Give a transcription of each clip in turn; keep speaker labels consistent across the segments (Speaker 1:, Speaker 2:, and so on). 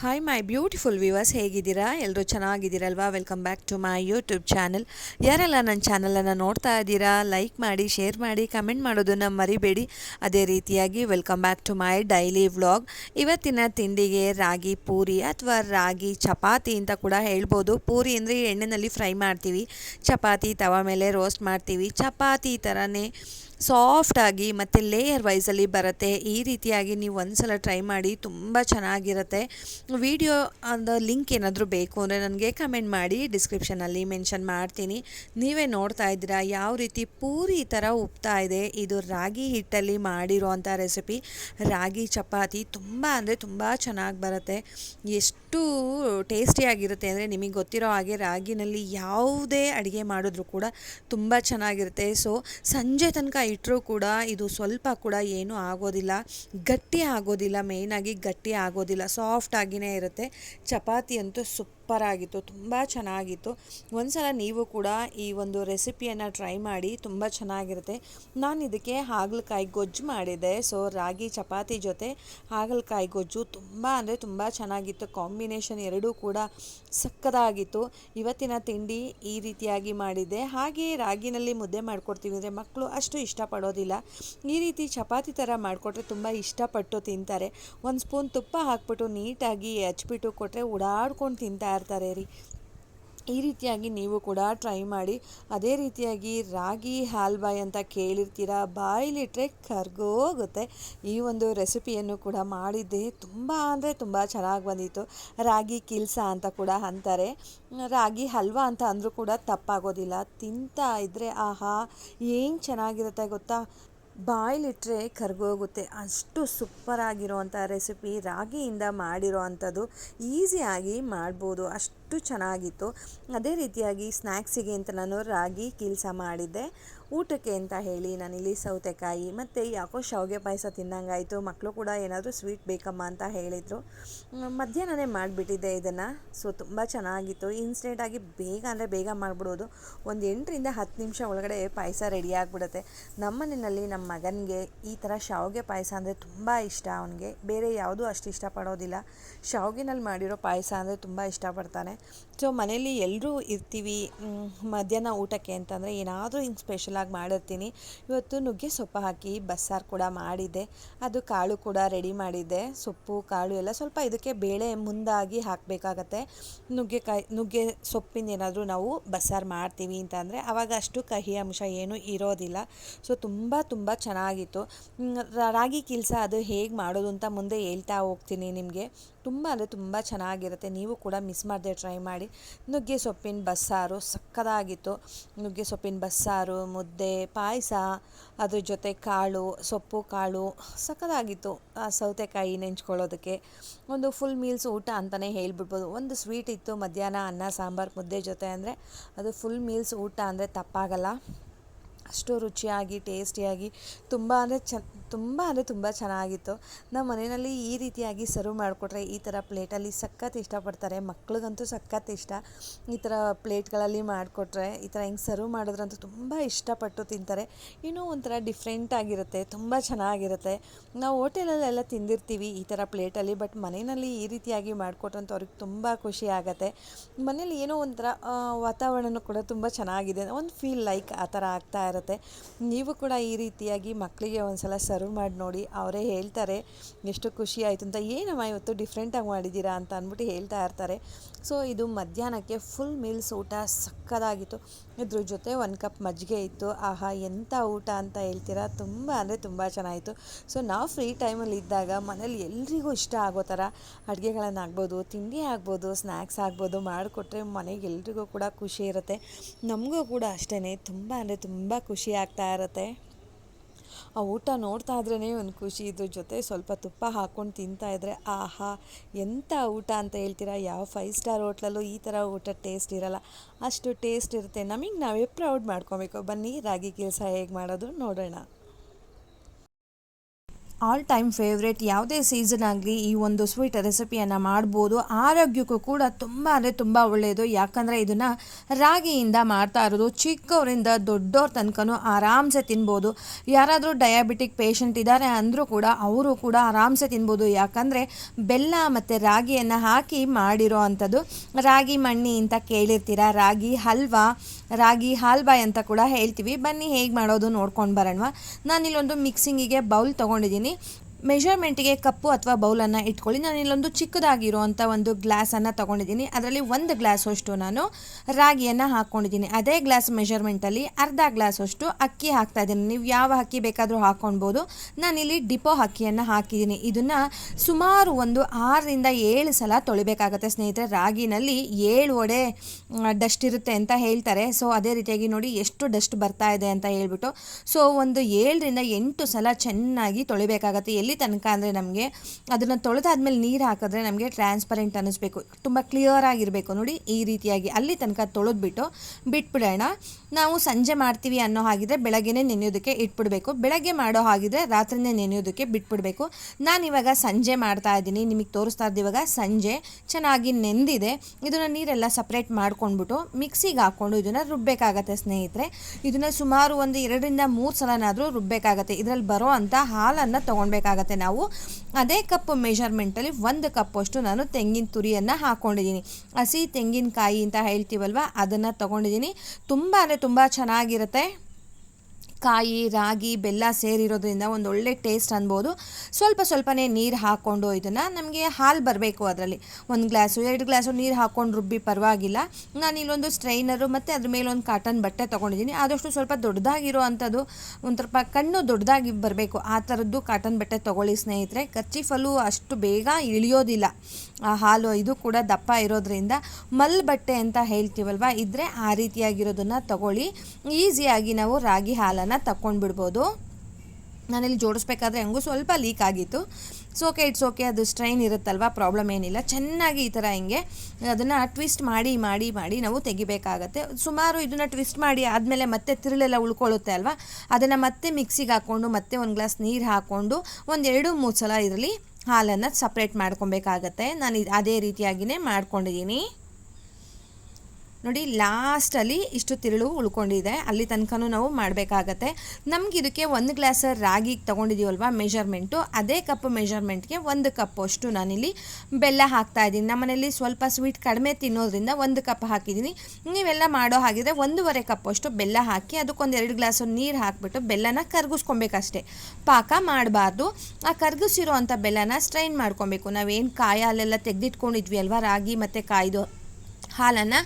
Speaker 1: Hi my beautiful viewers ಹೇಗಿದ್ದೀರಾ? ಎಲ್ಲರೂ ಚೆನ್ನಾಗಿದ್ದೀರಲ್ವಾ? Welcome back to my YouTube channel ಯಾರೆಲ್ಲ ನನ್ನ ಚಾನಲನ್ನು ನೋಡ್ತಾ ಇದ್ದೀರಾ ಲೈಕ್ ಮಾಡಿ ಶೇರ್ ಮಾಡಿ ಕಮೆಂಟ್ ಮಾಡೋದನ್ನು ಮರಿಬೇಡಿ. ಅದೇ ರೀತಿಯಾಗಿ welcome back to my daily vlog ಇವತ್ತಿನ ತಿಂಡಿಗೆ ರಾಗಿ ಪೂರಿ ಅಥವಾ ರಾಗಿ ಚಪಾತಿ ಅಂತ ಕೂಡ ಹೇಳ್ಬೋದು. ಪೂರಿ ಅಂದರೆ ಎಣ್ಣೆಯಲ್ಲಿ ಫ್ರೈ ಮಾಡ್ತೀವಿ. ಚಪಾತಿ ತವ ಮೇಲೆ ರೋಸ್ಟ್ ಮಾಡ್ತೀವಿ. ಚಪಾತಿ ಥರನೇ ಸಾಫ್ಟಾಗಿ ಮತ್ತು ಲೇಯರ್ ವೈಸಲ್ಲಿ ಬರುತ್ತೆ. ಈ ರೀತಿಯಾಗಿ ನೀವು ಒಂದ್ಸಲ ಟ್ರೈ ಮಾಡಿ ತುಂಬ ಚೆನ್ನಾಗಿರುತ್ತೆ. ವಿಡಿಯೋ ಅಂದ ಲಿಂಕ್ ಏನಾದರೂ ಬೇಕು ಅಂದರೆ ನನಗೆ ಕಮೆಂಟ್ ಮಾಡಿ ಡಿಸ್ಕ್ರಿಪ್ಷನಲ್ಲಿ ಮೆನ್ಷನ್ ಮಾಡ್ತೀನಿ. ನೀವೇ ನೋಡ್ತಾ ಇದ್ದೀರಾ ಯಾವ ರೀತಿ ಪೂರಿ ಥರ ಉಪ್ತಾ ಇದೆ. ಇದು ರಾಗಿ ಹಿಟ್ಟಲ್ಲಿ ಮಾಡಿರೋ ರೆಸಿಪಿ ರಾಗಿ ಚಪಾತಿ ತುಂಬ ಅಂದರೆ ತುಂಬ ಚೆನ್ನಾಗಿ ಬರುತ್ತೆ. ಎಷ್ಟು ಟೇಸ್ಟಿಯಾಗಿರುತ್ತೆ ಅಂದರೆ ನಿಮಗೆ ಗೊತ್ತಿರೋ ಹಾಗೆ ರಾಗಿನಲ್ಲಿ ಯಾವುದೇ ಅಡುಗೆ ಮಾಡಿದ್ರೂ ಕೂಡ ತುಂಬ ಚೆನ್ನಾಗಿರುತ್ತೆ. ಸೊ ಸಂಜೆ ತನಕ ಇಟ್ಟರೂ ಕೂಡ ಇದು ಸ್ವಲ್ಪ ಕೂಡ ಏನೂ ಆಗೋದಿಲ್ಲ. ಗಟ್ಟಿ ಆಗೋದಿಲ್ಲ ಮೇಯ್ನಾಗಿ ಗಟ್ಟಿ ಆಗೋದಿಲ್ಲ. ಸಾಫ್ಟ್ ಆಗಿನೇ ಇರುತ್ತೆ. ಚಪಾತಿ ಅಂತೂ ಸೂಪರ್ ಆಗಿತ್ತು, ತುಂಬ ಚೆನ್ನಾಗಿತ್ತು. ಒಂದ್ಸಲ ನೀವು ಕೂಡ ಈ ಒಂದು ರೆಸಿಪಿಯನ್ನು ಟ್ರೈ ಮಾಡಿ, ತುಂಬ ಚೆನ್ನಾಗಿರುತ್ತೆ. ನಾನು ಇದಕ್ಕೆ ಹಾಗಲಕಾಯಿ ಗೊಜ್ಜು ಮಾಡಿದೆ ಸೊ ರಾಗಿ ಚಪಾತಿ ಜೊತೆ ಹಾಗಲಕಾಯಿ ಗೊಜ್ಜು ತುಂಬ ಅಂದರೆ ತುಂಬ ಚೆನ್ನಾಗಿತ್ತು. ಕಾಂಬಿನೇಷನ್ ಎರಡೂ ಕೂಡ ಸಕ್ಕದಾಗಿತ್ತು. ಇವತ್ತಿನ ತಿಂಡಿ ಈ ರೀತಿಯಾಗಿ ಮಾಡಿದ್ದೆ. ಹಾಗೆ ರಾಗಿನಲ್ಲಿ ಮುದ್ದೆ ಮಾಡ್ಕೊಡ್ತೀವಿ ಅಂದರೆ ಮಕ್ಕಳು ಅಷ್ಟು ಇಷ್ಟಪಡೋದಿಲ್ಲ. ಈ ರೀತಿ ಚಪಾತಿ ಥರ ಮಾಡಿಕೊಟ್ರೆ ತುಂಬ ಇಷ್ಟಪಟ್ಟು ತಿಂತಾರೆ. ಒಂದು ಸ್ಪೂನ್ ತುಪ್ಪ ಹಾಕ್ಬಿಟ್ಟು ನೀಟಾಗಿ ಹಚ್ಬಿಟ್ಟು ಕೊಟ್ಟರೆ ಓಡಾಡ್ಕೊಂಡು ತಿಂತಾ ಇರ್ತಾರೆ ರೀ. ಈ ರೀತಿಯಾಗಿ ನೀವು ಕೂಡ ಟ್ರೈ ಮಾಡಿ, ಅದೇ ರೀತಿಯಾಗಿ ರಾಗಿ, ಹಾಲ್ಬಾಯ್ ಅಂತ ಕೇಳಿರ್ತೀರ? ಬಾಯಿಲಿಟ್ರೆ ಕರ್ಗೋಗುತ್ತೆ ಈ ಒಂದು ರೆಸಿಪಿಯನ್ನು ಕೂಡ ಮಾಡಿದ್ದೆ. ತುಂಬ ಅಂದರೆ ತುಂಬ ಚೆನ್ನಾಗಿ ಬಂದಿತ್ತು. ರಾಗಿ ಕಿಲ್ಸ ಅಂತ ಕೂಡ ಅಂತಾರೆ. ರಾಗಿ ಹಲ್ವಾ ಅಂತ ಅಂದರೂ ಕೂಡ ತಪ್ಪಾಗೋದಿಲ್ಲ. ತಿಂತಾ ಇದ್ದರೆ ಆಹಾ, ಏನು ಚೆನ್ನಾಗಿರುತ್ತೆ ಗೊತ್ತಾ? ಬಾಯ್ಲಿಟ್ರೆ ಕರ್ಗೋಗುತ್ತೆ. ಅಷ್ಟು ಸೂಪರಾಗಿರೋವಂಥ ರೆಸಿಪಿ ರಾಗಿಯಿಂದ ಮಾಡಿರೋ ಅಂಥದ್ದು ಈಸಿಯಾಗಿ ಮಾಡ್ಬೋದು. ಅಷ್ಟು ಚೆನ್ನಾಗಿತ್ತು. ಅದೇ ರೀತಿಯಾಗಿ ಸ್ನ್ಯಾಕ್ಸಿಗೆ ಅಂತ ನಾನು ರಾಗಿ ಕೀಲ್ಸ ಮಾಡಿದ್ದೆ. ಊಟಕ್ಕೆ ಅಂತ ಹೇಳಿ ನಾನಿಲ್ಲಿ ಸೌತೆಕಾಯಿ ಮತ್ತು ಯಾಕೋ ಶಾವಿಗೆ ಪಾಯಸ ತಿನ್ನಂಗಾಯಿತು ಮಕ್ಕಳು ಕೂಡ ಏನಾದರೂ ಸ್ವೀಟ್ ಬೇಕಮ್ಮ ಅಂತ ಹೇಳಿದರು. ಮಧ್ಯಾಹ್ನನೇ ಮಾಡಿಬಿಟ್ಟಿದ್ದೆ ಇದನ್ನು. ಸೊ ತುಂಬ ಚೆನ್ನಾಗಿತ್ತು. ಇನ್ಸ್ಟೆಂಟಾಗಿ ಬೇಗ ಅಂದರೆ ಬೇಗ ಮಾಡಿಬಿಡೋದು. ಒಂದು ಎಂಟರಿಂದ ಹತ್ತು ನಿಮಿಷ ಒಳಗಡೆ ಪಾಯಸ ರೆಡಿ ಆಗಿಬಿಡುತ್ತೆ. ನಮ್ಮ ಮನೆಯಲ್ಲಿ ನಮ್ಮ ಮಗನಿಗೆ ಈ ಥರ ಶಾವಿಗೆ ಪಾಯಸ ಅಂದರೆ ತುಂಬ ಇಷ್ಟ. ಅವನಿಗೆ ಬೇರೆ ಯಾವುದೂ ಅಷ್ಟು ಇಷ್ಟಪಡೋದಿಲ್ಲ. ಶಾವಿಗೆನಲ್ಲಿ ಮಾಡಿರೋ ಪಾಯಸ ಅಂದರೆ ತುಂಬ ಇಷ್ಟಪಡ್ತಾನೆ. ಸೊ ಮನೇಲಿ ಎಲ್ಲರೂ ಇರ್ತೀವಿ ಮಧ್ಯಾಹ್ನ ಊಟಕ್ಕೆ ಅಂತಂದರೆ ಏನಾದರೂ ಹಿಂಗೆ ಸ್ಪೆಷಲಾಗಿ ಮಾಡಿರ್ತೀನಿ. ಇವತ್ತು ನುಗ್ಗೆ ಸೊಪ್ಪು ಹಾಕಿ ಬಸ್ಸಾರು ಕೂಡ ಮಾಡಿದ್ದೆ. ಅದು ಕಾಳು ಕೂಡ ರೆಡಿ ಮಾಡಿದ್ದೆ. ಸೊಪ್ಪು, ಕಾಳು ಎಲ್ಲ ಸ್ವಲ್ಪ ಇದಕ್ಕೆ ಬೇಳೆ ಮುಂದಾಗಿ ಹಾಕಬೇಕಾಗತ್ತೆ. ನುಗ್ಗೆಕಾಯಿ, ನುಗ್ಗೆ ಸೊಪ್ಪಿನ ಏನಾದರೂ ನಾವು ಬಸ್ಸಾರು ಮಾಡ್ತೀವಿ ಅಂತಂದರೆ ಆವಾಗ ಅಷ್ಟು ಕಹಿ ಅಂಶ ಏನೂ ಇರೋದಿಲ್ಲ. ಸೊ ತುಂಬ ತುಂಬ ಚೆನ್ನಾಗಿತ್ತು. ರಾಗಿ ಕಿಲ್ಸ ಅದು ಹೇಗೆ ಮಾಡೋದು ಅಂತ ಮುಂದೆ ಹೇಳ್ತಾ ಹೋಗ್ತೀನಿ ನಿಮಗೆ. ತುಂಬ ಅಂದರೆ ತುಂಬ ಚೆನ್ನಾಗಿರುತ್ತೆ. ನೀವು ಕೂಡ ಮಿಸ್ ಮಾಡದೆ ಟ್ರೈ ಮಾಡಿ ನುಗ್ಗೆ ಸೊಪ್ಪಿನ ಬಸ್ಸಾರು ಸಕ್ಕದಾಗಿತ್ತು. ನುಗ್ಗೆ ಸೊಪ್ಪಿನ ಬಸ್ಸಾರು, ಮುದ್ದೆ, ಪಾಯಸ, ಅದ್ರ ಜೊತೆ ಕಾಳು, ಸೊಪ್ಪು, ಕಾಳು ಸಕ್ಕದಾಗಿತ್ತು. ಆ ಸೌತೆಕಾಯಿ ನೆಂಚ್ಕೊಳ್ಳೋದಕ್ಕೆ ಒಂದು ಫುಲ್ ಮೀಲ್ಸ್ ಊಟ ಅಂತಲೇ ಹೇಳ್ಬಿಡ್ಬೋದು. ಒಂದು ಸ್ವೀಟ್ ಇತ್ತು, ಮಧ್ಯಾಹ್ನ ಅನ್ನ, ಸಾಂಬಾರು, ಮುದ್ದೆ ಜೊತೆ ಅಂದರೆ ಅದು ಫುಲ್ ಮೀಲ್ಸ್ ಊಟ ಅಂದರೆ ತಪ್ಪಾಗಲ್ಲ. ಅಷ್ಟು ರುಚಿಯಾಗಿ ಟೇಸ್ಟಿಯಾಗಿ ತುಂಬ ಅಂದರೆ ಚ ತುಂಬ ಅಂದರೆ ತುಂಬ ಚೆನ್ನಾಗಿತ್ತು. ನಮ್ಮ ಮನೆಯಲ್ಲಿ ಈ ರೀತಿಯಾಗಿ ಸರ್ವ್ ಮಾಡಿಕೊಟ್ರೆ ಈ ಥರ ಪ್ಲೇಟಲ್ಲಿ ಸಖತ್ ಇಷ್ಟಪಡ್ತಾರೆ. ಮಕ್ಳಿಗಂತೂ ಸಖತ್ ಇಷ್ಟ. ಈ ಥರ ಪ್ಲೇಟ್ಗಳಲ್ಲಿ ಮಾಡಿಕೊಟ್ರೆ, ಈ ಥರ ಹಿಂಗೆ ಸರ್ವ್ ಮಾಡಿದ್ರಂತೂ ತುಂಬ ಇಷ್ಟಪಟ್ಟು ತಿಂತಾರೆ. ಇನ್ನೂ ಒಂಥರ ಡಿಫ್ರೆಂಟಾಗಿರುತ್ತೆ ತುಂಬ ಚೆನ್ನಾಗಿರುತ್ತೆ. ನಾವು ಹೋಟೆಲಲ್ಲೆಲ್ಲ ತಿಂದಿರ್ತೀವಿ ಈ ಥರ ಪ್ಲೇಟಲ್ಲಿ ಬಟ್ ಮನೆಯಲ್ಲಿ ಈ ರೀತಿಯಾಗಿ ಮಾಡಿಕೊಟ್ರಂತೂ ಅವ್ರಿಗೆ ತುಂಬ ಖುಷಿ ಆಗುತ್ತೆ. ಮನೇಲಿ ಏನೋ ಒಂಥರ ವಾತಾವರಣನೂ ಕೂಡ ತುಂಬ ಚೆನ್ನಾಗಿದೆ. ಒಂದು ಫೀಲ್ ಲೈಕ್ ಆ ಥರ ಆಗ್ತಾ ಇರುತ್ತೆ. ನೀವು ಕೂಡ ಈ ರೀತಿಯಾಗಿ ಮಕ್ಕಳಿಗೆ ಒಂದು ಸಲ ಸರ್ವ್ ಮಾಡಿ ನೋಡಿ, ಅವರೇ ಹೇಳ್ತಾರೆ, ಎಷ್ಟು ಖುಷಿ ಆಯಿತು ಅಂತ. ಏನಮ್ಮ ಇವತ್ತು ಡಿಫ್ರೆಂಟಾಗಿ ಮಾಡಿದ್ದೀರಾ ಅಂತ ಅಂದ್ಬಿಟ್ಟು ಹೇಳ್ತಾ ಇರ್ತಾರೆ. ಸೊ ಇದು ಮಧ್ಯಾಹ್ನಕ್ಕೆ ಫುಲ್ ಮೀಲ್ಸ್ ಊಟ, ಸಕ್ಕದಾಗಿತ್ತು. ಇದ್ರ ಜೊತೆ ಒಂದು ಕಪ್ ಮಜ್ಜಿಗೆ ಇತ್ತು. ಆಹಾ, ಎಂಥ ಊಟ ಅಂತ ಹೇಳ್ತೀರಾ? ತುಂಬ ಅಂದರೆ ತುಂಬ ಚೆನ್ನಾಗಿತ್ತು. ಸೊ ನಾವು ಫ್ರೀ ಟೈಮಲ್ಲಿ ಇದ್ದಾಗ ಮನೇಲಿ ಎಲ್ರಿಗೂ ಇಷ್ಟ ಆಗೋ ಥರ ಅಡುಗೆಗಳನ್ನು ಆಗ್ಬೋದು, ತಿಂಡಿ ಆಗ್ಬೋದು ಸ್ನ್ಯಾಕ್ಸ್ ಆಗ್ಬೋದು ಮಾಡಿಕೊಟ್ರೆ ಮನೆಗೆ ಎಲ್ರಿಗೂ ಕೂಡ ಖುಷಿ ಇರುತ್ತೆ. ನಮಗೂ ಕೂಡ ಅಷ್ಟೇ ತುಂಬ ಅಂದರೆ ತುಂಬ ಖುಷಿ ಆಗ್ತಾ ಇರುತ್ತೆ. ಆ ಊಟ ನೋಡ್ತಾ ಇದ್ರೇ ಒಂದು ಖುಷಿ. ಇದ್ರ ಜೊತೆ ಸ್ವಲ್ಪ ತುಪ್ಪ ಹಾಕ್ಕೊಂಡು ತಿಂತಾ ಇದ್ದರೆ ಆಹಾ ಎಂಥ ಊಟ ಅಂತ ಹೇಳ್ತೀರಾ? ಯಾವ ಫೈವ್ ಸ್ಟಾರ್ ಹೋಟ್ಲಲ್ಲೂ ಈ ಥರ ಊಟ ಟೇಸ್ಟ್ ಇರಲ್ಲ. ಅಷ್ಟು ಟೇಸ್ಟ್ ಇರುತ್ತೆ. ನಮಗೆ ನಾವೇ ಪ್ರೌಡ್ ಮಾಡ್ಕೊಬೇಕು? ಬನ್ನಿ, ರಾಗಿ ಕೆಲಸ ಹೇಗೆ ಮಾಡೋದು ನೋಡೋಣ. ಆಲ್ ಟೈಮ್ ಫೇವ್ರೇಟ್ ಯಾವುದೇ ಸೀಸನ್ ಆಗಲಿ ಈ ಒಂದು ಸ್ವೀಟ್ ರೆಸಿಪಿಯನ್ನು ಮಾಡ್ಬೋದು. ಆರೋಗ್ಯಕ್ಕೂ ಕೂಡ ತುಂಬ ಅಂದರೆ ತುಂಬ ಒಳ್ಳೆಯದು ಯಾಕಂದರೆ ಇದನ್ನು ರಾಗಿಯಿಂದ ಮಾಡ್ತಾ ಇರೋದು, ಚಿಕ್ಕವರಿಂದ ದೊಡ್ಡವ್ರ ತನಕನೂ ಆರಾಮ್ಸೆ ತಿನ್ಬೋದು. ಯಾರಾದರೂ ಡಯಾಬಿಟಿಕ್ ಪೇಷಂಟ್ ಇದ್ದಾರೆ ಅಂದರೂ ಕೂಡ ಅವರು ಕೂಡ ಆರಾಮ್ಸೆ ತಿನ್ಬೋದು. ಯಾಕಂದರೆ ಬೆಲ್ಲ ಮತ್ತು ರಾಗಿಯನ್ನು ಹಾಕಿ ಮಾಡಿರೋ ಅಂಥದ್ದು. ರಾಗಿ ಮಣ್ಣಿ ಅಂತ ಕೇಳಿರ್ತೀರ? ರಾಗಿ ಹಲ್ವಾ, ರಾಗಿ ಹಾಲ್ಬಾಯ್ ಅಂತ ಕೂಡ ಹೇಳ್ತೀವಿ. ಬನ್ನಿ ಹೇಗೆ ಮಾಡೋದು ನೋಡ್ಕೊಂಡು ಬರೋಣ ನಾನಿಲ್ಲೊಂದು ಮಿಕ್ಸಿಂಗಿಗೆ ಬೌಲ್ ತೊಗೊಂಡಿದ್ದೀನಿ. ini ಮೆಷರ್ಮೆಂಟಿಗೆ ಕಪ್ಪು ಅಥವಾ ಬೌಲನ್ನು ಇಟ್ಕೊಳ್ಳಿ. ನಾನು ಇಲ್ಲೊಂದು ಚಿಕ್ಕದಾಗಿರುವಂಥ ಒಂದು ಗ್ಲಾಸನ್ನು ತೊಗೊಂಡಿದ್ದೀನಿ. ಅದರಲ್ಲಿ ಒಂದು ಗ್ಲಾಸ್ ಅಷ್ಟು ನಾನು ರಾಗಿಯನ್ನು ಹಾಕ್ಕೊಂಡಿದ್ದೀನಿ ಅದೇ ಗ್ಲಾಸ್ ಮೆಷರ್ಮೆಂಟಲ್ಲಿ ಅರ್ಧ ಗ್ಲಾಸ್ ಅಷ್ಟು ಅಕ್ಕಿ ಹಾಕ್ತಾ ಇದ್ದೀನಿ. ನೀವು ಯಾವ ಅಕ್ಕಿ ಬೇಕಾದರೂ ಹಾಕ್ಕೊಳ್ಬೋದು. ನಾನಿಲ್ಲಿ ಡಿಪೋ ಅಕ್ಕಿಯನ್ನು ಹಾಕಿದ್ದೀನಿ. ಇದನ್ನು ಸುಮಾರು ಒಂದು ಆರರಿಂದ ಏಳು ಸಲ ತೊಳಿಬೇಕಾಗತ್ತೆ ಸ್ನೇಹಿತರೆ. ರಾಗಿನಲ್ಲಿ ಏಳು ಒಡೆ ಡಸ್ಟ್ ಇರುತ್ತೆ ಅಂತ ಹೇಳ್ತಾರೆ. ಸೊ, ಅದೇ ರೀತಿಯಾಗಿ ನೋಡಿ ಎಷ್ಟು ಡಸ್ಟ್ ಬರ್ತಾ ಇದೆ ಅಂತ ಹೇಳ್ಬಿಟ್ಟು. ಸೊ, ಒಂದು ಏಳರಿಂದ ಎಂಟು ಸಲ ಚೆನ್ನಾಗಿ ತೊಳಿಬೇಕಾಗತ್ತೆ. ಎಲ್ಲಿ ತನಕ ಅಂದರೆ ನಮಗೆ ಅದನ್ನು ತೊಳೆದಾದ್ಮೇಲೆ ನೀರು ಹಾಕಿದ್ರೆ ನಮಗೆ ಟ್ರಾನ್ಸ್ಪರೆಂಟ್ ಅನ್ನಿಸ್ಬೇಕು. ತುಂಬ ಕ್ಲಿಯರ್ ಆಗಿರಬೇಕು. ನೋಡಿ, ಈ ರೀತಿಯಾಗಿ ಅಲ್ಲಿ ತನಕ ತೊಳೆದ್ಬಿಟ್ಟು ಬಿಟ್ಬಿಡೋಣ. ನಾವು ಸಂಜೆ ಮಾಡ್ತೀವಿ ಅನ್ನೋ ಹಾಗಿದ್ರೆ ಬೆಳಗ್ಗೆನೇ ನೆನೆಯೋದಕ್ಕೆ ಇಟ್ಬಿಡಬೇಕು. ಬೆಳಗ್ಗೆ ಮಾಡೋ ಹಾಗಿದ್ರೆ ರಾತ್ರಿನೇ ನೆನೆಯೋದಕ್ಕೆ ಬಿಟ್ಬಿಡಬೇಕು. ನಾನು ಇವಾಗ ಸಂಜೆ ಮಾಡ್ತಾ ಇದ್ದೀನಿ. ನಿಮಗೆ ತೋರಿಸ್ತಾ ಇದ್ದೀವಿ ಇವಾಗ ಸಂಜೆ. ಚೆನ್ನಾಗಿ ನೆಂದಿದೆ. ಇದನ್ನು ನೀರೆಲ್ಲ ಸಪ್ರೇಟ್ ಮಾಡ್ಕೊಂಡ್ಬಿಟ್ಟು ಮಿಕ್ಸಿಗೆ ಹಾಕ್ಕೊಂಡು ಇದನ್ನು ರುಬ್ಬಬೇಕಾಗತ್ತೆ ಸ್ನೇಹಿತರೆ. ಇದನ್ನು ಸುಮಾರು ಒಂದು ಎರಡರಿಂದ ಮೂರು ಸಲನಾದರೂ ರುಬ್ಬಬೇಕಾಗತ್ತೆ ಇದರಲ್ಲಿ ಬರೋ ಅಂಥ ಹಾಲನ್ನು ನಾವು ಅದೇ ಕಪ್ ಮೆಷರ್ಮೆಂಟಲ್ಲಿ ಒಂದು ಕಪ್ಪಷ್ಟು ನಾನು ತೆಂಗಿನ ತುರಿಯನ್ನು ಹಾಕ್ಕೊಂಡಿದ್ದೀನಿ ಹಸಿ ತೆಂಗಿನಕಾಯಿ ಅಂತ ಹೇಳ್ತೀವಲ್ವ, ಅದನ್ನು ತೊಗೊಂಡಿದ್ದೀನಿ. ತುಂಬ ಅಂದರೆ ತುಂಬ ಚೆನ್ನಾಗಿರುತ್ತೆ. ಕಾಯಿ, ರಾಗಿ, ಬೆಲ್ಲ ಸೇರಿರೋದ್ರಿಂದ ಒಂದು ಒಳ್ಳೆ ಟೇಸ್ಟ್ ಅನ್ಬೋದು. ಸ್ವಲ್ಪ ಸ್ವಲ್ಪನೇ ನೀರು ಹಾಕ್ಕೊಂಡು ಇದನ್ನು ನಮಗೆ ಹಾಲು ಬರಬೇಕು ಅದರಲ್ಲಿ. ಒಂದು ಗ್ಲಾಸು, ಎರಡು ಗ್ಲಾಸು ನೀರು ಹಾಕ್ಕೊಂಡು ರುಬ್ಬಿ ಪರವಾಗಿಲ್ಲ. ನಾನು ಇಲ್ಲೊಂದು ಸ್ಟ್ರೈನರು ಮತ್ತು ಅದ್ರ ಮೇಲೆ ಒಂದು ಕಾಟನ್ ಬಟ್ಟೆ ತೊಗೊಂಡಿದ್ದೀನಿ ಆದಷ್ಟು ಸ್ವಲ್ಪ ದೊಡ್ಡದಾಗಿರೋ ಅಂಥದ್ದು ಸ್ವಲ್ಪ ಕಣ್ಣು ದೊಡ್ಡದಾಗಿ ಬರಬೇಕು. ಆ ಥರದ್ದು ಕಾಟನ್ ಬಟ್ಟೆ ತೊಗೊಳ್ಳಿ ಸ್ನೇಹಿತರೆ. ಕರ್ಚೀಫಲ್ಲೂ ಅಷ್ಟು ಬೇಗ ಇಳಿಯೋದಿಲ್ಲ. ಆ ಹಾಲು ಇದು ಕೂಡ ದಪ್ಪ ಇರೋದ್ರಿಂದ ಮಲ್ ಬಟ್ಟೆ ಅಂತ ಹೇಳ್ತೀವಲ್ವ? ಇದ್ದರೆ ಆ ರೀತಿಯಾಗಿರೋದನ್ನು ತಗೊಳ್ಳಿ. ಈಸಿಯಾಗಿ ನಾವು ರಾಗಿ ಹಾಲನ್ನು ತಗೊಂಡ್ಬಿಡ್ಬೋದು ನಾನಿಲ್ಲಿ ಜೋಡಿಸ್ಬೇಕಾದ್ರೆ ಹೆಂಗೂ ಸ್ವಲ್ಪ ಲೀಕ್ ಆಗಿತ್ತು. ಸೋಕೆ ಇಟ್ಸ್ ಓಕೆ ಅದು ಸ್ಟ್ರೈನ್ ಇರುತ್ತಲ್ವ? ಪ್ರಾಬ್ಲಮ್ ಏನಿಲ್ಲ. ಚೆನ್ನಾಗಿ ಈ ಥರ ಹಿಂಗೆ ಅದನ್ನು ಟ್ವಿಸ್ಟ್ ಮಾಡಿ ಮಾಡಿ ಮಾಡಿ ನಾವು ತೆಗಿಬೇಕಾಗತ್ತೆ. ಸುಮಾರು ಇದನ್ನು ಟ್ವಿಸ್ಟ್ ಮಾಡಿ ಆದಮೇಲೆ ಮತ್ತೆ ತಿರುಳೆಲ್ಲ ಉಳ್ಕೊಳ್ಳುತ್ತೆ ಅಲ್ವಾ? ಅದನ್ನು ಮತ್ತೆ ಮಿಕ್ಸಿಗೆ ಹಾಕ್ಕೊಂಡು ಮತ್ತೆ ಒಂದು ಗ್ಲಾಸ್ ನೀರು ಹಾಕ್ಕೊಂಡು ಒಂದು ಎರಡು, ಮೂರು ಸಲ ಇರಲಿ ಹಾಲನ್ನು ಸಪ್ರೇಟ್ ಮಾಡ್ಕೊಬೇಕಾಗತ್ತೆ. ನಾನು ಅದೇ ರೀತಿಯಾಗಿಯೇ ಮಾಡ್ಕೊಂಡಿದ್ದೀನಿ ನೋಡಿ ಲಾಸ್ಟಲ್ಲಿ ಇಷ್ಟು ತಿರುಳು ಉಳ್ಕೊಂಡಿದೆ. ಅಲ್ಲಿ ತನಕನೂ ನಾವು ಮಾಡಬೇಕಾಗತ್ತೆ. ನಮ್ಗೆ ಇದಕ್ಕೆ ಒಂದು ಗ್ಲಾಸ್ ರಾಗಿ ತೊಗೊಂಡಿದ್ದೀವಲ್ವ ಮೆಷರ್ಮೆಂಟು ಅದೇ ಕಪ್ ಮೆಷರ್ಮೆಂಟ್ಗೆ ಒಂದು ಕಪ್ ಅಷ್ಟು ನಾನಿಲ್ಲಿ ಬೆಲ್ಲ ಹಾಕ್ತಾ ಇದ್ದೀನಿ. ನಮ್ಮನೇಲಿ ಸ್ವಲ್ಪ ಸ್ವೀಟ್ ಕಡಿಮೆ ತಿನ್ನೋದ್ರಿಂದ ಒಂದು ಕಪ್ ಹಾಕಿದ್ದೀನಿ. ನೀವೆಲ್ಲ ಮಾಡೋ ಹಾಗಿದ್ರೆ ಒಂದೂವರೆ ಕಪ್ ಅಷ್ಟು ಬೆಲ್ಲ ಹಾಕಿ ಅದಕ್ಕೊಂದು ಎರಡು ಗ್ಲಾಸ್ ನೀರು ಹಾಕಿಬಿಟ್ಟು ಬೆಲ್ಲನ ಕರ್ಗಿಸ್ಕೊಬೇಕಷ್ಟೇ. ಪಾಕ ಮಾಡಬಾರ್ದು. ಆ ಕರ್ಗಿಸಿರೋ ಅಂಥ ಬೆಲ್ಲನ ಸ್ಟ್ರೈನ್ ಮಾಡ್ಕೊಬೇಕು. ನಾವೇನು ಕಾಯಿ ಅಲ್ಲೆಲ್ಲ ತೆಗೆದಿಟ್ಕೊಂಡಿದ್ವಿ ಅಲ್ವಾ, ರಾಗಿ ಮತ್ತು ಕಾಯ್ದು. ಹಾಲನ್ನು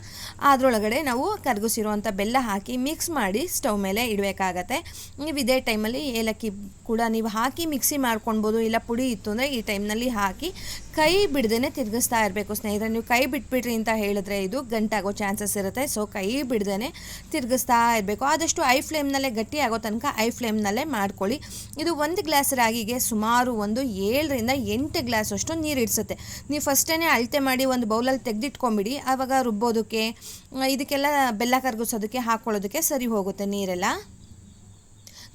Speaker 1: ಅದರೊಳಗಡೆ ನಾವು ಕರಗಿಸಿರುವಂಥ ಬೆಲ್ಲ ಹಾಕಿ ಮಿಕ್ಸ್ ಮಾಡಿ ಸ್ಟವ್ ಮೇಲೆ ಇಡಬೇಕಾಗತ್ತೆ. ನೀವು ಇದೇ ಟೈಮಲ್ಲಿ ಏಲಕ್ಕಿ ಕೂಡ ನೀವು ಹಾಕಿ ಮಿಕ್ಸಿ ಮಾಡ್ಕೊಳ್ಬೋದು ಇಲ್ಲ ಪುಡಿ ಇತ್ತು ಅಂದರೆ ಈ ಟೈಮ್ನಲ್ಲಿ ಹಾಕಿ ಕೈ ಬಿಡ್ದೇ ತಿರುಗಿಸ್ತಾ ಇರಬೇಕು ಸ್ನೇಹಿತರೆ. ನೀವು ಕೈ ಬಿಟ್ಬಿಟ್ರಿ ಅಂತ ಹೇಳಿದ್ರೆ ಇದು ಗಂಟಾಗೋ ಚಾನ್ಸಸ್ ಇರುತ್ತೆ. ಸೊ ಕೈ ಬಿಡ್ದೇ ತಿರುಗಿಸ್ತಾ ಇರಬೇಕು. ಆದಷ್ಟು ಐ ಫ್ಲೇಮ್ನಲ್ಲೇ ಗಟ್ಟಿ ಆಗೋ ತನಕ ಐ ಫ್ಲೇಮ್ನಲ್ಲೇ ಮಾಡ್ಕೊಳ್ಳಿ. ಇದು ಒಂದು ಗ್ಲಾಸ್ ರಾಗಿಗೆ ಸುಮಾರು ಒಂದು ಏಳರಿಂದ ಎಂಟು ಗ್ಲಾಸ್ ಅಷ್ಟು ನೀರು ಇಡಿಸುತ್ತೆ. ನೀವು ಫಸ್ಟೇ ಅಳತೆ ಮಾಡಿ ಒಂದು ಬೌಲಲ್ಲಿ ತೆಗೆದಿಟ್ಕೊಂಬಿಡಿ ಆವಾಗ ರುಬ್ಬೋದಕ್ಕೆ ಇದಕ್ಕೆಲ್ಲ ಬೆಲ್ಲ ಕರಗಿಸೋದಕ್ಕೆ ಹಾಕ್ಕೊಳ್ಳೋದಕ್ಕೆ ಸರಿ ಹೋಗುತ್ತೆ ನೀರೆಲ್ಲ.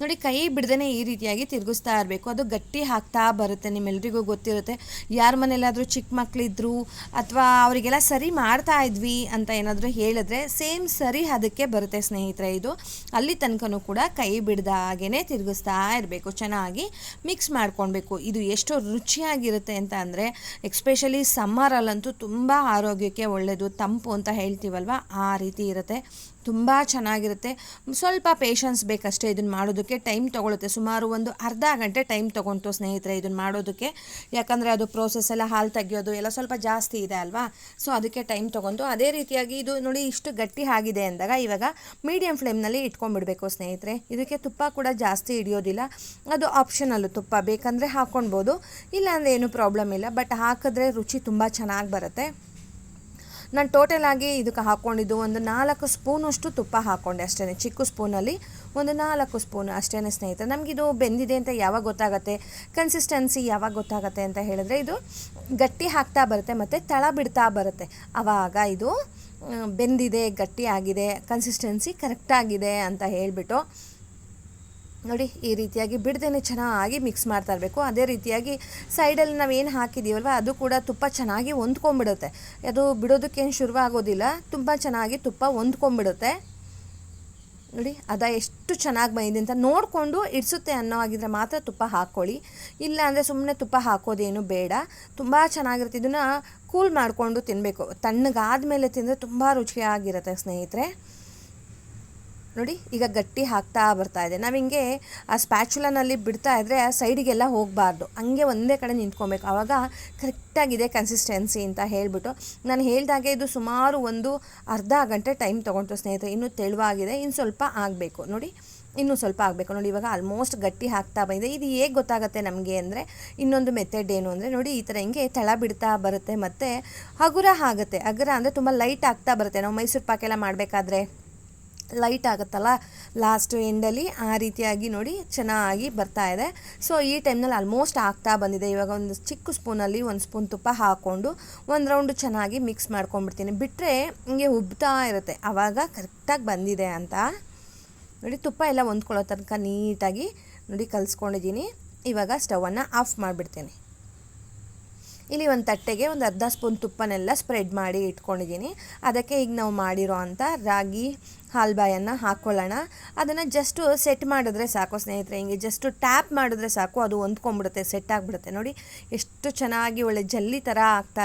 Speaker 1: ನೋಡಿ, ಕೈ ಬಿಡ್ದೇ ಈ ರೀತಿಯಾಗಿ ತಿರುಗಿಸ್ತಾ ಇರಬೇಕು. ಅದು ಗಟ್ಟಿ ಹಾಕ್ತಾ ಬರುತ್ತೆ ನಿಮ್ಮೆಲ್ಲರಿಗೂ ಗೊತ್ತಿರುತ್ತೆ. ಯಾರ ಮನೆಯಲ್ಲಾದರೂ ಚಿಕ್ಕ ಮಕ್ಕಳಿದ್ರು ಅಥವಾ ಅವರಿಗೆಲ್ಲ ಸರಿ ಮಾಡ್ತಾ ಇದ್ವಿ ಅಂತ ಏನಾದರೂ ಹೇಳಿದ್ರೆ ಸೇಮ್ ಸರಿ ಅದಕ್ಕೆ ಬರುತ್ತೆ ಸ್ನೇಹಿತರೆ ಇದು. ಅಲ್ಲಿ ತನಕನೂ ಕೂಡ ಕೈ ಬಿಡ್ದ ಹಾಗೇ ತಿರುಗಿಸ್ತಾ ಇರಬೇಕು, ಚೆನ್ನಾಗಿ ಮಿಕ್ಸ್ ಮಾಡ್ಕೊಳ್ಬೇಕು. ಇದು ಎಷ್ಟು ರುಚಿಯಾಗಿರುತ್ತೆ ಅಂತ ಅಂದರೆ ಎಕ್ಸ್ಪೆಷಲಿ ಸಮ್ಮರಲ್ಲಂತೂ ತುಂಬ ಆರೋಗ್ಯಕ್ಕೆ ಒಳ್ಳೆಯದು ತಂಪು ಅಂತ ಹೇಳ್ತೀವಲ್ವ, ಆ ರೀತಿ ಇರುತ್ತೆ. ತುಂಬ ಚೆನ್ನಾಗಿರುತ್ತೆ. ಸ್ವಲ್ಪ ಪೇಷನ್ಸ್ ಬೇಕಷ್ಟೇ ಇದನ್ನು ಮಾಡೋದಕ್ಕೆ ಟೈಮ್ ತೊಗೊಳುತ್ತೆ. ಸುಮಾರು ಒಂದು ಅರ್ಧ ಗಂಟೆ ಟೈಮ್ ತೊಗೊಂತು ಸ್ನೇಹಿತರೆ ಇದನ್ನು ಮಾಡೋದಕ್ಕೆ. ಯಾಕಂದರೆ ಅದು ಪ್ರೋಸೆಸ್ ಎಲ್ಲ ಹಾಲು ತೆಗಿಯೋದು ಎಲ್ಲ ಸ್ವಲ್ಪ ಜಾಸ್ತಿ ಇದೆ ಅಲ್ವಾ? ಸೊ ಅದಕ್ಕೆ ಟೈಮ್ ತೊಗೊಂಡು ಅದೇ ರೀತಿಯಾಗಿ ಇದು ನೋಡಿ ಇಷ್ಟು ಗಟ್ಟಿ ಆಗಿದೆ ಅಂದಾಗ ಇವಾಗ ಮೀಡಿಯಂ ಫ್ಲೇಮ್ನಲ್ಲಿ ಇಟ್ಕೊಂಡ್ಬಿಡ್ಬೇಕು ಸ್ನೇಹಿತರೆ. ಇದಕ್ಕೆ ತುಪ್ಪ ಕೂಡ ಜಾಸ್ತಿ ಹಿಡಿಯೋದಿಲ್ಲ. ಅದು ಆಪ್ಷನಲ್ಲು ತುಪ್ಪ. ಬೇಕಂದರೆ ಹಾಕ್ಕೊಳ್ಬೋದು ಇಲ್ಲಾಂದರೆ ಏನೂ ಪ್ರಾಬ್ಲಮ್ ಇಲ್ಲ. ಬಟ್ ಹಾಕಿದ್ರೆ ರುಚಿ ತುಂಬ ಚೆನ್ನಾಗಿ ಬರುತ್ತೆ. ನಾನು ಟೋಟಲ್ ಆಗಿ ಇದಕ್ಕೆ ಹಾಕ್ಕೊಂಡಿದ್ದು ಒಂದು ನಾಲ್ಕು ಸ್ಪೂನಷ್ಟು ತುಪ್ಪ ಹಾಕ್ಕೊಂಡೆ ಅಷ್ಟೇ ಚಿಕ್ಕ ಸ್ಪೂನಲ್ಲಿ ಒಂದು ನಾಲ್ಕು ಸ್ಪೂನ್ ಅಷ್ಟೇ ಸ್ನೇಹಿತರೆ. ನಮಗಿದು ಬೆಂದಿದೆ ಅಂತ ಯಾವಾಗ ಗೊತ್ತಾಗುತ್ತೆ? ಕನ್ಸಿಸ್ಟೆನ್ಸಿ ಯಾವಾಗ ಗೊತ್ತಾಗುತ್ತೆ ಅಂತ ಹೇಳಿದ್ರೆ ಇದು ಗಟ್ಟಿ ಹಾಕ್ತಾ ಬರುತ್ತೆ ಮತ್ತು ತಳ ಬಿಡ್ತಾ ಬರುತ್ತೆ. ಆವಾಗ ಇದು ಬೆಂದಿದೆ, ಗಟ್ಟಿ ಆಗಿದೆ ಕನ್ಸಿಸ್ಟೆನ್ಸಿ ಕರೆಕ್ಟಾಗಿದೆ ಅಂತ ಹೇಳಿಬಿಟ್ಟು ನೋಡಿ, ಈ ರೀತಿಯಾಗಿ ಬಿಡ್ದೇನೆ ಚೆನ್ನಾಗಿ ಮಿಕ್ಸ್ ಮಾಡ್ತಾ ಇರಬೇಕು. ಅದೇ ರೀತಿಯಾಗಿ ಸೈಡಲ್ಲಿ ನಾವು ಏನು ಹಾಕಿದ್ದೀವಲ್ವ ಅದು ಕೂಡ ತುಪ್ಪ ಚೆನ್ನಾಗಿ ಹೊಂದ್ಕೊಂಬಿಡುತ್ತೆ ಅದು ಬಿಡೋದಕ್ಕೇನು ಶುರುವಾಗೋದಿಲ್ಲ ತುಂಬ ಚೆನ್ನಾಗಿ ತುಪ್ಪ ಹೊಂದ್ಕೊಂಬಿಡುತ್ತೆ ನೋಡಿ, ಅದ ಎಷ್ಟು ಚೆನ್ನಾಗಿ ಬಂದಿದೆ ಅಂತ ನೋಡಿಕೊಂಡು ಇಡಿಸುತ್ತೆ ಅನ್ನೋ ಆಗಿದ್ರೆ ಮಾತ್ರ ತುಪ್ಪ ಹಾಕ್ಕೊಳ್ಳಿ. ಇಲ್ಲ ಅಂದರೆ ಸುಮ್ಮನೆ ತುಪ್ಪ ಹಾಕೋದೇನು ಬೇಡ. ತುಂಬ ಚೆನ್ನಾಗಿರುತ್ತೆ. ಇದನ್ನು ಕೂಲ್ ಮಾಡಿಕೊಂಡು ತಿನ್ನಬೇಕು ತಣ್ಣಗಾದ ಮೇಲೆ ತಿಂದರೆ ತುಂಬ ರುಚಿಯಾಗಿರುತ್ತೆ ಸ್ನೇಹಿತರೆ. ನೋಡಿ, ಈಗ ಗಟ್ಟಿ ಹಾಕ್ತಾ ಬರ್ತಾ ಇದೆ. ನಾವು ಹಿಂಗೆ ಆ ಸ್ಪ್ಯಾಚುಲನಲ್ಲಿ ಬಿಡ್ತಾ ಇದ್ದರೆ ಆ ಸೈಡಿಗೆಲ್ಲ ಹೋಗಬಾರ್ದು. ಹಂಗೆ ಒಂದೇ ಕಡೆ ನಿಂತ್ಕೊಬೇಕು. ಆವಾಗ ಕರೆಕ್ಟಾಗಿದೆ ಕನ್ಸಿಸ್ಟೆನ್ಸಿ ಅಂತ ಹೇಳಿಬಿಟ್ಟು. ನಾನು ಹೇಳಿದಾಗೆ ಇದು ಸುಮಾರು ಒಂದು ಅರ್ಧ ಗಂಟೆ ಟೈಮ್ ತೊಗೊಂಡು ಸ್ನೇಹಿತರೆ. ಇನ್ನೂ ತೆಳುವಾಗಿದೆ. ಇನ್ನು ಸ್ವಲ್ಪ ಆಗಬೇಕು. ನೋಡಿ, ಇನ್ನೂ ಸ್ವಲ್ಪ ಆಗಬೇಕು. ನೋಡಿ, ಇವಾಗ ಆಲ್ಮೋಸ್ಟ್ ಗಟ್ಟಿ ಹಾಕ್ತಾ ಬಂದಿದೆ. ಇದು ಹೇಗೆ ಗೊತ್ತಾಗುತ್ತೆ ನಮಗೆ ಅಂದರೆ, ಇನ್ನೊಂದು ಮೆಥಡ್ ಏನು ಅಂದರೆ, ನೋಡಿ, ಈ ಥರ ಹಿಂಗೆ ತಳ ಬಿಡ್ತಾ ಬರುತ್ತೆ ಮತ್ತು ಹಗುರ ಆಗುತ್ತೆ. ಹಗುರ ಅಂದರೆ ತುಂಬ ಲೈಟ್ ಆಗ್ತಾ ಬರುತ್ತೆ. ನಾವು ಮೈಸೂರು ಪಾಕೆಲ್ಲ ಮಾಡಬೇಕಾದ್ರೆ. ಲೈಟ್ ಆಗುತ್ತಲ್ಲ? ಲಾಸ್ಟು ಎಂಡಲ್ಲಿ ಆ ರೀತಿಯಾಗಿ ನೋಡಿ ಚೆನ್ನಾಗಿ ಬರ್ತಾ ಇದೆ. ಸೊ ಈ ಟೈಮ್ನಲ್ಲಿ ಆಲ್ಮೋಸ್ಟ್ ಆಗ್ತಾ ಬಂದಿದೆ. ಇವಾಗ ಒಂದು ಚಿಕ್ಕ ಸ್ಪೂನಲ್ಲಿ ಒಂದು ಸ್ಪೂನ್ ತುಪ್ಪ ಹಾಕ್ಕೊಂಡು ಒಂದು ರೌಂಡು ಚೆನ್ನಾಗಿ ಮಿಕ್ಸ್ ಮಾಡ್ಕೊಂಡ್ಬಿಡ್ತೀನಿ. ಬಿಟ್ಟರೆ ಹಿಂಗೆ ಉಬ್ತಾ ಇರುತ್ತೆ. ಆವಾಗ ಕರೆಕ್ಟಾಗಿ ಬಂದಿದೆ ಅಂತ. ನೋಡಿ, ತುಪ್ಪ ಎಲ್ಲ ಹೊಂದ್ಕೊಳ್ಳೋ ತನಕ ನೀಟಾಗಿ ನೋಡಿ ಕಲಿಸ್ಕೊಂಡಿದ್ದೀನಿ. ಇವಾಗ ಸ್ಟವನ್ನು ಆಫ್ ಮಾಡಿಬಿಡ್ತೀನಿ. ಇಲ್ಲಿ ಒಂದು ತಟ್ಟೆಗೆ ಒಂದು ಅರ್ಧ ಸ್ಪೂನ್ ತುಪ್ಪನೆಲ್ಲ ಸ್ಪ್ರೆಡ್ ಮಾಡಿ ಇಟ್ಕೊಂಡಿದ್ದೀನಿ. ಅದಕ್ಕೆ ಈಗ ನಾವು ಮಾಡಿರೋ ಅಂಥ ರಾಗಿ ಹಾಲ್ಬಾಯನ್ನು ಹಾಕ್ಕೊಳ್ಳೋಣ ಅದನ್ನು ಜಸ್ಟು ಸೆಟ್ ಮಾಡಿದ್ರೆ ಸಾಕು ಸ್ನೇಹಿತರೆ, ಹಿಂಗೆ ಜಸ್ಟು ಟ್ಯಾಪ್ ಮಾಡಿದ್ರೆ ಸಾಕು, ಅದು ಹೊಂದ್ಕೊಂಡ್ಬಿಡುತ್ತೆ ಸೆಟ್ ಆಗಿಬಿಡುತ್ತೆ. ನೋಡಿ, ಎಷ್ಟು ಚೆನ್ನಾಗಿ ಒಳ್ಳೆ ಜಲ್ಲಿ ಥರ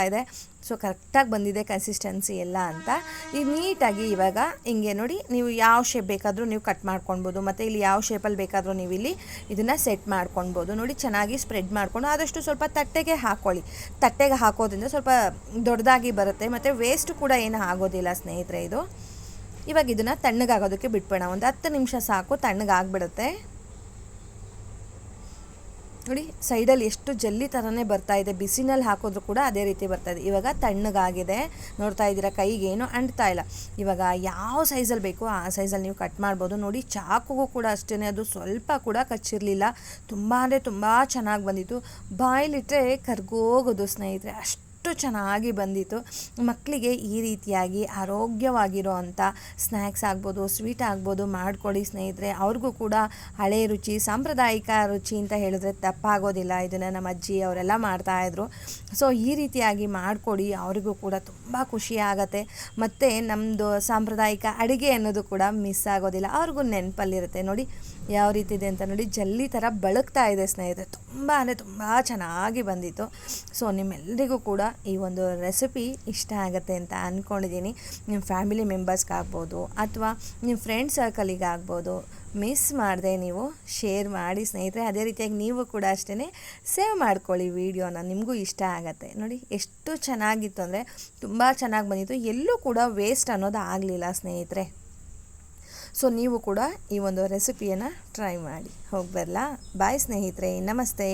Speaker 1: ಇದೆ. ಸೊ ಕರೆಕ್ಟಾಗಿ ಬಂದಿದೆ ಕನ್ಸಿಸ್ಟೆನ್ಸಿ ಎಲ್ಲ ಅಂತ. ಈಗ ನೀಟಾಗಿ ಇವಾಗ ಹಿಂಗೆ ನೋಡಿ, ನೀವು ಯಾವ ಶೇಪ್ ಬೇಕಾದರೂ ನೀವು ಕಟ್ ಮಾಡ್ಕೊಳ್ಬೋದು. ಮತ್ತು ಇಲ್ಲಿ ಯಾವ ಶೇಪಲ್ಲಿ ಬೇಕಾದರೂ ನೀವು ಇಲ್ಲಿ ಇದನ್ನು ಸೆಟ್ ಮಾಡ್ಕೊಳ್ಬೋದು. ನೋಡಿ, ಚೆನ್ನಾಗಿ ಸ್ಪ್ರೆಡ್ ಮಾಡಿಕೊಂಡು ಆದಷ್ಟು ಸ್ವಲ್ಪ ತಟ್ಟೆಗೆ ಹಾಕ್ಕೊಳ್ಳಿ ತಟ್ಟೆಗೆ ಹಾಕೋದ್ರಿಂದ ಸ್ವಲ್ಪ ದೊಡ್ಡದಾಗಿ ಬರುತ್ತೆ. ಮತ್ತು ವೇಸ್ಟ್ ಕೂಡ ಏನು ಆಗೋದಿಲ್ಲ ಸ್ನೇಹಿತರೆ ಇದು. ಇವಾಗ ಇದನ್ನು ತಣ್ಣಗಾಗೋದಕ್ಕೆ ಬಿಟ್ಬೇಡ ಒಂದು ಹತ್ತು ನಿಮಿಷ ಸಾಕು, ತಣ್ಣಗಾಗ್ಬಿಡುತ್ತೆ. ನೋಡಿ, ಸೈಡಲ್ಲಿ ಎಷ್ಟು ಜಲ್ಲಿ ಥರನೇ ಬರ್ತಾ ಇದೆ. ಬಿಸಿನಲ್ಲಿ ಹಾಕಿದ್ರು ಕೂಡ ಅದೇ ರೀತಿ ಬರ್ತಾ ಇದೆ. ಇವಾಗ ತಣ್ಣಗಾಗಿದೆ. ನೋಡ್ತಾ ಇದ್ದೀರಾ ಕೈಗೆ ಏನು ಅಂಟ್ತಾ ಇಲ್ಲ. ಇವಾಗ ಯಾವ ಸೈಜಲ್ಲಿ ಬೇಕೋ ಆ ಸೈಜಲ್ಲಿ ನೀವು ಕಟ್ ಮಾಡ್ಬೋದು. ನೋಡಿ, ಚಾಕುಗೂ ಕೂಡ ಅಷ್ಟೇ ಅದು ಸ್ವಲ್ಪ ಕೂಡ ಕಚ್ಚಿರಲಿಲ್ಲ. ತುಂಬ ಅಂದರೆ ತುಂಬ ಚೆನ್ನಾಗಿ ಬಂದಿತ್ತು. ಬಾಯ್ಲಿಟ್ಟರೆ ಕರ್ಗೋಗೋದು ಸ್ನೇಹಿತರೆ, ಅಷ್ಟು ಅಷ್ಟು ಚೆನ್ನಾಗಿ ಬಂದಿತ್ತು. ಮಕ್ಕಳಿಗೆ ಈ ರೀತಿಯಾಗಿ ಆರೋಗ್ಯವಾಗಿರೋ ಅಂಥ ಸ್ನ್ಯಾಕ್ಸ್ ಆಗ್ಬೋದು, ಸ್ವೀಟ್ ಆಗ್ಬೋದು ಮಾಡಿಕೊಡಿ ಸ್ನೇಹಿತರೆ. ಅವ್ರಿಗೂ ಕೂಡ ಹಳೆ ರುಚಿ, ಸಾಂಪ್ರದಾಯಿಕ ರುಚಿ ಅಂತ ಹೇಳಿದ್ರೆ ತಪ್ಪಾಗೋದಿಲ್ಲ. ಇದನ್ನು ನಮ್ಮ ಅಜ್ಜಿ ಅವರೆಲ್ಲ ಮಾಡ್ತಾಯಿದ್ರು ಸೊ ಈ ರೀತಿಯಾಗಿ ಮಾಡಿಕೊಡಿ, ಅವರಿಗೂ ಕೂಡ ತುಂಬ ಖುಷಿ ಆಗುತ್ತೆ. ಮತ್ತು ನಮ್ಮದು ಸಾಂಪ್ರದಾಯಿಕ ಅಡುಗೆ ಅನ್ನೋದು ಕೂಡ ಮಿಸ್ ಆಗೋದಿಲ್ಲ. ಅವ್ರಿಗೂ ನೆನಪಲ್ಲಿರುತ್ತೆ. ನೋಡಿ, ಯಾವ ರೀತಿ ಇದೆ ಅಂತ ನೋಡಿ, ಜಲ್ಲಿ ಥರ ಬಳಕ್ತಾ ಇದೆ ಸ್ನೇಹಿತರೆ. ತುಂಬ ಅಂದರೆ ತುಂಬ ಚೆನ್ನಾಗಿ ಬಂದಿತ್ತು. ಸೊ ನಿಮ್ಮೆಲ್ಲರಿಗೂ ಕೂಡ ಈ ಒಂದು ರೆಸಿಪಿ ಇಷ್ಟ ಆಗುತ್ತೆ ಅಂತ ಅಂದ್ಕೊಂಡಿದ್ದೀನಿ ನಿಮ್ಮ ಫ್ಯಾಮಿಲಿ ಮೆಂಬರ್ಸ್ಗಾಗ್ಬೋದು ಅಥವಾ ನಿಮ್ಮ ಫ್ರೆಂಡ್ ಸರ್ಕಲಿಗೆ ಆಗ್ಬೋದು ಮಿಸ್ ಮಾಡದೆ ನೀವು ಶೇರ್ ಮಾಡಿ ಸ್ನೇಹಿತರೆ. ಅದೇ ರೀತಿಯಾಗಿ ನೀವು ಕೂಡ ಅಷ್ಟೇ ಸೇವ್ ಮಾಡ್ಕೊಳ್ಳಿ ವಿಡಿಯೋನ ನಿಮಗೂ ಇಷ್ಟ ಆಗುತ್ತೆ. ನೋಡಿ, ಎಷ್ಟು ಚೆನ್ನಾಗಿತ್ತು ಅಂದರೆ ತುಂಬ ಚೆನ್ನಾಗಿ ಬಂದಿತ್ತು. ಎಲ್ಲೂ ಕೂಡ ವೇಸ್ಟ್ ಅನ್ನೋದು ಆಗಲಿಲ್ಲ ಸ್ನೇಹಿತರೆ. ಸೊ ನೀವು ಕೂಡ ಈ ಒಂದು ರೆಸಿಪಿಯನ್ನು ಟ್ರೈ ಮಾಡಿ ಹೋಗಿ ಬರಲಾ. ಬಾಯ್ ಸ್ನೇಹಿತರೆ, ನಮಸ್ತೆ.